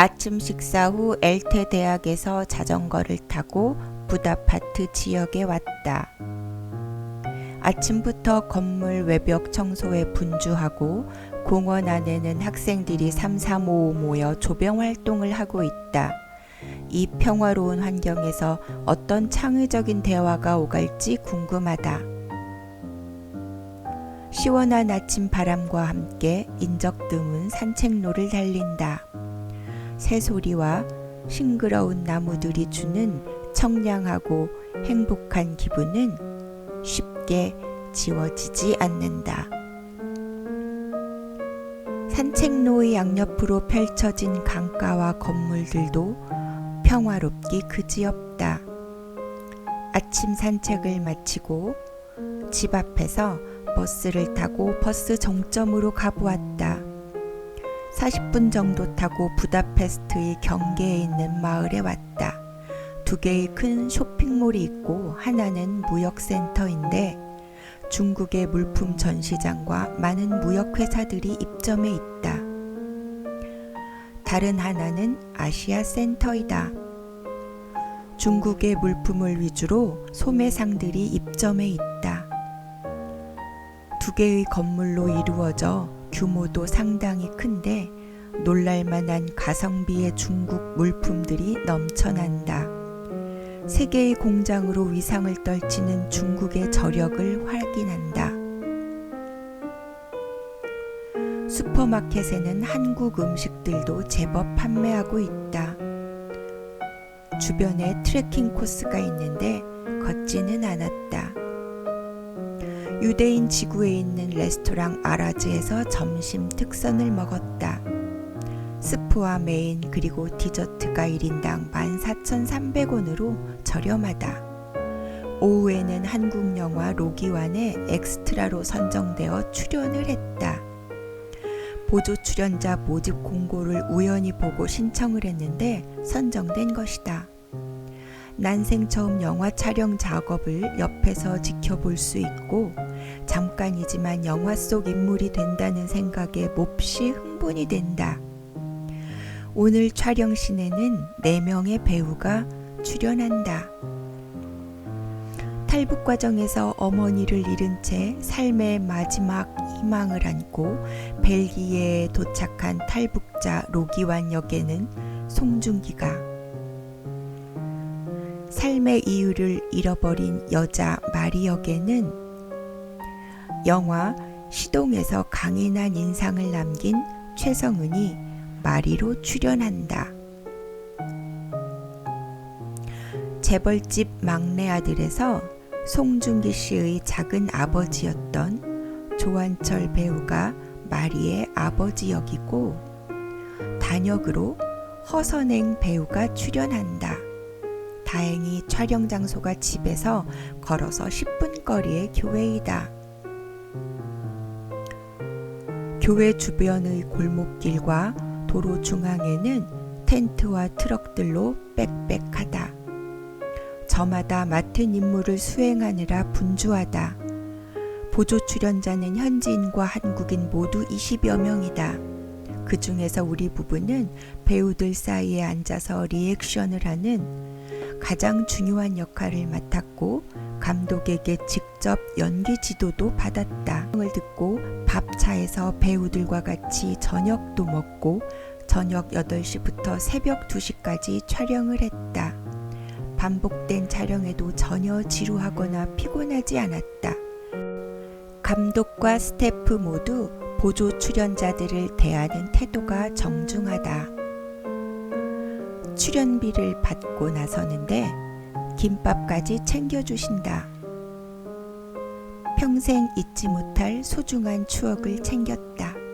아침 식사 후 엘테 대학에서 자전거를 타고 부다파트 지역에 왔다. 아침부터 건물 외벽 청소에 분주하고 공원 안에는 학생들이 삼삼오오 모여 조병 활동을 하고 있다. 이 평화로운 환경에서 어떤 창의적인 대화가 오갈지 궁금하다. 시원한 아침 바람과 함께 인적 드문 산책로를 달린다. 새소리와 싱그러운 나무들이 주는 청량하고 행복한 기분은 쉽게 지워지지 않는다. 산책로의 양옆으로 펼쳐진 강가와 건물들도 평화롭기 그지없다. 아침 산책을 마치고 집 앞에서 버스를 타고 버스 정점으로 가보았다. 40분 정도 타고 부다페스트의 경계에 있는 마을에 왔다. 두 개의 큰 쇼핑몰이 있고 하나는 무역센터인데 중국의 물품 전시장과 많은 무역회사들이 입점해 있다. 다른 하나는 아시아 센터이다. 중국의 물품을 위주로 소매상들이 입점해 있다. 두 개의 건물로 이루어져 규모도 상당히 큰데 놀랄만한 가성비의 중국 물품들이 넘쳐난다. 세계의 공장으로 위상을 떨치는 중국의 저력을 확인한다. 슈퍼마켓에는 한국 음식들도 제법 판매하고 있다. 주변에 트레킹 코스가 있는데 걷지는 않았다. 유대인 지구에 있는 레스토랑 아라즈에서 점심 특선을 먹었다. 스프와 메인 그리고 디저트가 1인당 14,300원으로 저렴하다. 오후에는 한국 영화 로기완의 엑스트라로 선정되어 출연을 했다. 보조 출연자 모집 공고를 우연히 보고 신청을 했는데 선정된 것이다. 난생 처음 영화 촬영 작업을 옆에서 지켜볼 수 있고 잠깐이지만 영화 속 인물이 된다는 생각에 몹시 흥분이 된다. 오늘 촬영 씬에는 4명의 배우가 출연한다. 탈북 과정에서 어머니를 잃은 채 삶의 마지막 희망을 안고 벨기에에 도착한 탈북자 로기완 역에는 송중기가 삶의 이유를 잃어버린 여자 마리 역에는 영화 시동에서 강인한 인상을 남긴 최성은이 마리로 출연한다. 재벌집 막내 아들에서 송중기 씨의 작은 아버지였던 조한철 배우가 마리의 아버지 역이고 단역으로 허선행 배우가 출연한다. 다행히 촬영 장소가 집에서 걸어서 10분 거리의 교회이다. 교회 주변의 골목길과 도로 중앙에는 텐트와 트럭들로 빽빽하다. 저마다 맡은 임무를 수행하느라 분주하다. 보조 출연자는 현지인과 한국인 모두 20여 명이다. 그 중에서 우리 부부는 배우들 사이에 앉아서 리액션을 하는 가장 중요한 역할을 맡았고 감독에게 직접 연기 지도도 받았다. 을 듣고 밥차에서 배우들과 같이 저녁도 먹고 저녁 8시부터 새벽 2시까지 촬영을 했다. 반복된 촬영에도 전혀 지루하거나 피곤하지 않았다. 감독과 스태프 모두 보조 출연자들을 대하는 태도가 정중하다. 출연비를 받고 나서는데 김밥까지 챙겨주신다. 평생 잊지 못할 소중한 추억을 챙겼다.